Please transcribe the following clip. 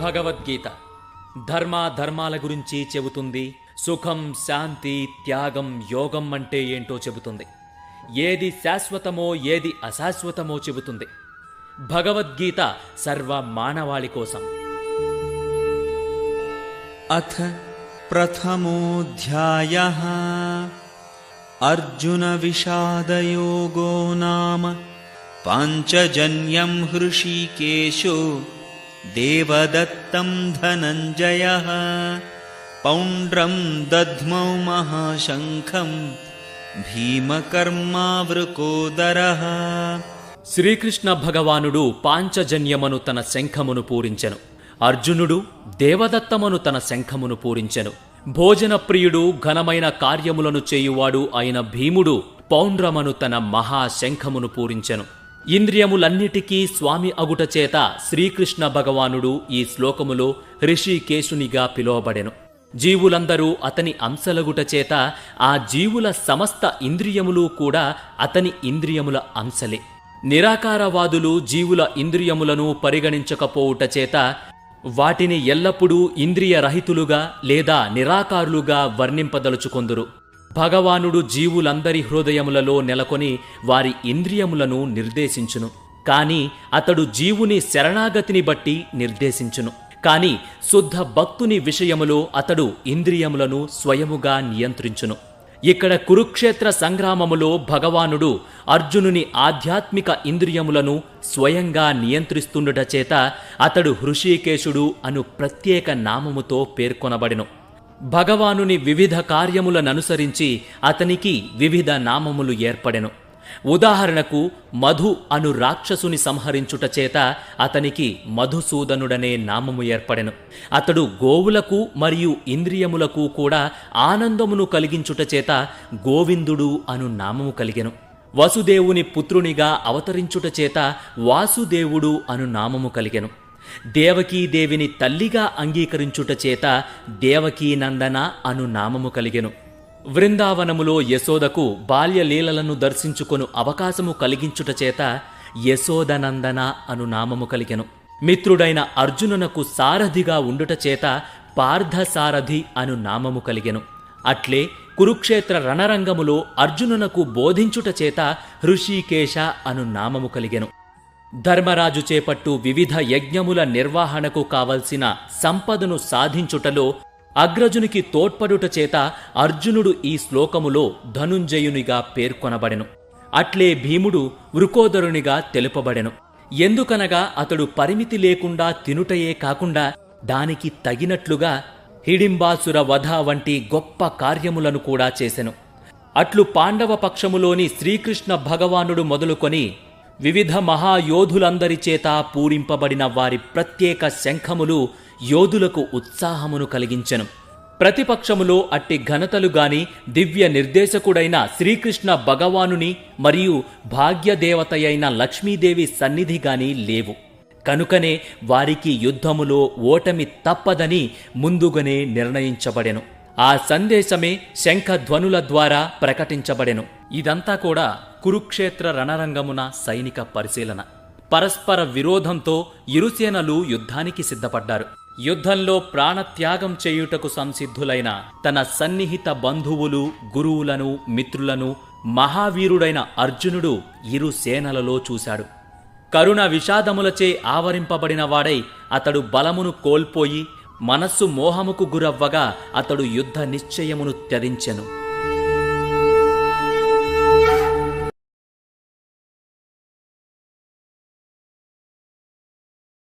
భగవద్గీత. ధర్మాధర్మాల గురించి చెబుతుంది. సుఖం శాంతి త్యాగం యోగం అంటే ఏంటో చెబుతుంది. ఏది శాశ్వతమో ఏది అశాశ్వతమో చెబుతుంది. భగవద్గీత సర్వ మానవాళి కోసం. అథ ప్రథమోధ్యాయ. అర్జున విషాదయోగో నామ. పాంచజన్యం హృషికేశో. देवदत्तं धनञ्जयः पौण्ड्रं दध्मौ महाशङ्खं भीमकर्मावृकोदरः శ్రీకృష్ణ భగవానుడు పాంచజన్యమను తన శంఖమును పూరించెను అర్జునుడు దేవదత్తమను తన శంఖమును పూరించెను భోజన ప్రియుడు ఘనమైన కార్యములను చేయువాడు అయిన భీముడు పౌండ్రమను తన మహాశంఖమును పూరించెను ఇంద్రియములన్నిటికీ స్వామి అగుట చేత శ్రీకృష్ణ భగవానుడు ఈ శ్లోకములో ఋషికేశునిగా పిలువబడెను. జీవులందరూ అతని అంశలగుట చేత ఆ జీవుల సమస్త ఇంద్రియములు కూడా అతని ఇంద్రియముల అంశలే. నిరాకారవాదులు జీవుల ఇంద్రియములను పరిగణించకపోవుట చేత వాటిని ఎల్లప్పుడూ ఇంద్రియరహితులుగా లేదా నిరాకారులుగా వర్ణింపదలుచుకొందురు. భగవానుడు జీవులందరి హృదయములలో నెలకొని వారి ఇంద్రియములను నిర్దేశించును. కాని అతడు జీవుని శరణాగతిని బట్టి నిర్దేశించును. కాని శుద్ధ భక్తుని విషయములో అతడు ఇంద్రియములను స్వయముగా నియంత్రించును. ఇక్కడ కురుక్షేత్ర సంగ్రామములో భగవానుడు అర్జునుని ఆధ్యాత్మిక ఇంద్రియములను స్వయంగా నియంత్రిస్తుండుట చేత అతడు హృషీకేశుడు అను ప్రత్యేక నామముతో పేర్కొనబడెను. భగవానుని వివిధ కార్యములననుసరించి అతనికి వివిధ నామములు ఏర్పడెను. ఉదాహరణకు మధు అను రాక్షసుని సంహరించుట చేత అతనికి మధుసూదనుడనే నామము ఏర్పడెను. అతడు గోవులకు మరియు ఇంద్రియములకు కూడా ఆనందమును కలిగించుట చేత గోవిందుడు అను నామము కలిగెను. వసుదేవుని పుత్రునిగా అవతరించుట చేత వాసుదేవుడు అను నామము కలిగెను. దేవకీదేవిని తల్లిగా అంగీకరించుట చేత దేవకీనందన అను నామము కలిగెను. వృందావనములో యశోదకు బాల్యలీలలను దర్శించుకొను అవకాశము కలిగించుట చేత యశోదనందన అను నామము కలిగెను. మిత్రుడైన అర్జునునకు సారథిగా ఉండుట చేత పార్థసారథి అను నామము కలిగెను. అట్లే కురుక్షేత్ర రణరంగములో అర్జునునకు బోధించుట చేత హృషికేశ అను నామము కలిగెను. ధర్మరాజు చేపట్టు వివిధ యజ్ఞముల నిర్వహణకు కావలసిన సంపదను సాధించుటలో అగ్రజునికి తోడ్పడుట చేత అర్జునుడు ఈ శ్లోకములో ధనుంజయునిగా పేర్కొనబడెను. అట్లే భీముడు వృకోదరునిగా తెలుపబడెను. ఎందుకనగా అతడు పరిమితి లేకుండా తినుటయే కాకుండా దానికి తగినట్లుగా హిడింబాసుర వధ వంటి గొప్ప కార్యములను కూడా చేసెను. అట్లు పాండవ పక్షములోని శ్రీకృష్ణ భగవానుడు మొదలుకొని వివిధ మహాయోధులందరి చేత పూరింపబడిన వారి ప్రత్యేక శంఖములు యోధులకు ఉత్సాహమును కలిగించెను. ప్రతిపక్షములో అట్టి ఘనతలు గాని దివ్య నిర్దేశకుడైన శ్రీకృష్ణ భగవానుని మరియు భాగ్యదేవతయైన లక్ష్మీదేవి సన్నిధి గాని లేవు. కనుకనే వారికి యుద్ధములో ఓటమి తప్పదని ముందుగానే నిర్ణయించబడెను. ఆ సందేశమే శంఖధ్వనుల ద్వారా ప్రకటించబడెను. ఇదంతా కూడా కురుక్షేత్ర రణరంగమున సైనిక పరిశీలన. పరస్పర విరోధంతో ఇరుసేనలు యుద్ధానికి సిద్ధపడ్డారు. యుద్ధంలో ప్రాణత్యాగం చేయుటకు సంసిద్ధులైన తన సన్నిహిత బంధువులు గురువులను మిత్రులను మహావీరుడైన అర్జునుడు ఇరు సేనలలో చూశాడు. కరుణ విషాదములచే ఆవరింపబడిన వాడై అతడు బలమును కోల్పోయి మనస్సు మోహముకు గురవ్వగా అతడు యుద్ధ నిశ్చయమును త్యజించెను.